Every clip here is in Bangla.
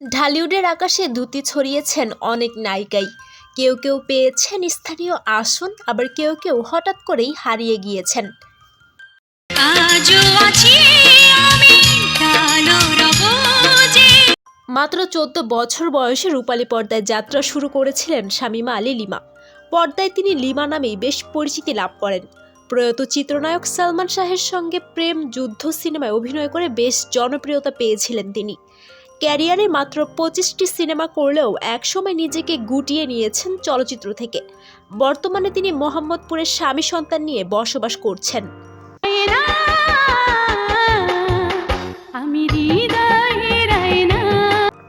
ঢালিউডের আকাশে দুটি ছড়িয়েছেন অনেক নায়িকাই। কেউ কেউ পেয়েছেন স্থানীয় আসন আবার কেউ কেউ হঠাৎ করেই হারিয়ে গিয়েছেন। মাত্র চোদ্দ বছর বয়সে রূপালী পর্দায় যাত্রা শুরু করেছিলেন শামীমা আলী লিমা। পর্দায় তিনি লিমা নামেই বেশ পরিচিতি লাভ করেন। প্রয়াত চিত্রনায়ক সালমান শাহের সঙ্গে প্রেম যুদ্ধ সিনেমায় অভিনয় করে বেশ জনপ্রিয়তা পেয়েছিলেন তিনি। ক্যারিয়ারে মাত্র পঁচিশটি সিনেমা করলেও একসময় নিজেকে গুটিয়ে নিয়েছেন চলচ্চিত্র থেকে। বর্তমানে তিনি মোহাম্মদপুরের স্বামী সন্তান নিয়ে বসবাস করছেন।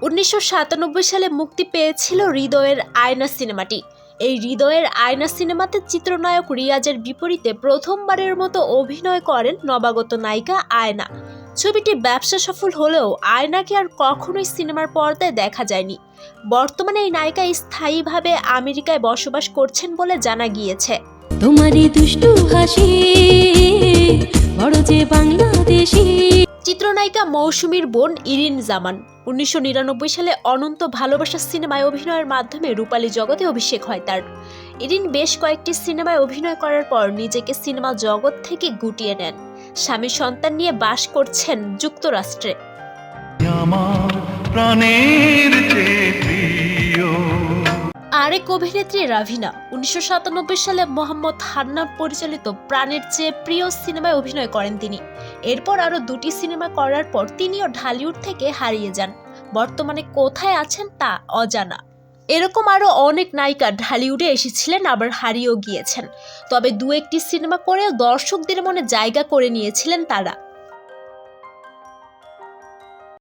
উনিশশো সাতানব্বই সালে মুক্তি পেয়েছিল হৃদয়ের আয়না সিনেমাটি। এই হৃদয়ের আয়না সিনেমাতে চিত্রনায়ক রিয়াজের বিপরীতে প্রথমবারের মতো অভিনয় করেন নবাগত নায়িকা আয়না। ছবিটি ব্যবসা সফল হলেও আয়নাকে আর কখনোই সিনেমার পর্দায় দেখা যায়নি। বর্তমানে এই নায়িকা স্থায়ীভাবে আমেরিকায় বসবাস করছেন বলে জানা গিয়েছে। তোমারই দুষ্টু হাসি বড় যে বাংলাদেশি। চিত্রনায়িকা মৌসুমীর বোন ইরিন জামান উনিশশো নিরানব্বই সালে অনন্ত ভালোবাসা সিনেমায় অভিনয়ের মাধ্যমে রূপালী জগতে অভিষেক হয় তার। ইরিন বেশ কয়েকটি সিনেমায় অভিনয় করার পর নিজেকে সিনেমা জগৎ থেকে গুটিয়ে নেন। স্বামী সন্তান নিয়ে বাস করছেন যুক্তরাষ্ট্রে। আরেক অভিনেত্রী রাভিনা, উনিশশো সাতানব্বই সালে মোহাম্মদ হান্নান পরিচালিত প্রাণের চেয়ে প্রিয় সিনেমায় অভিনয় করেন তিনি। এরপর আরও দুটি সিনেমা করার পর তিনিও ঢালিউড থেকে হারিয়ে যান। বর্তমানে কোথায় আছেন তা অজানা। এরকম আরও অনেক নায়িকা ঢালিউডে এসেছিলেন, আবার হারিয়েও গিয়েছেন। তবে দু একটি সিনেমা করেও দর্শকদের মনে জায়গা করে নিয়েছিলেন তারা।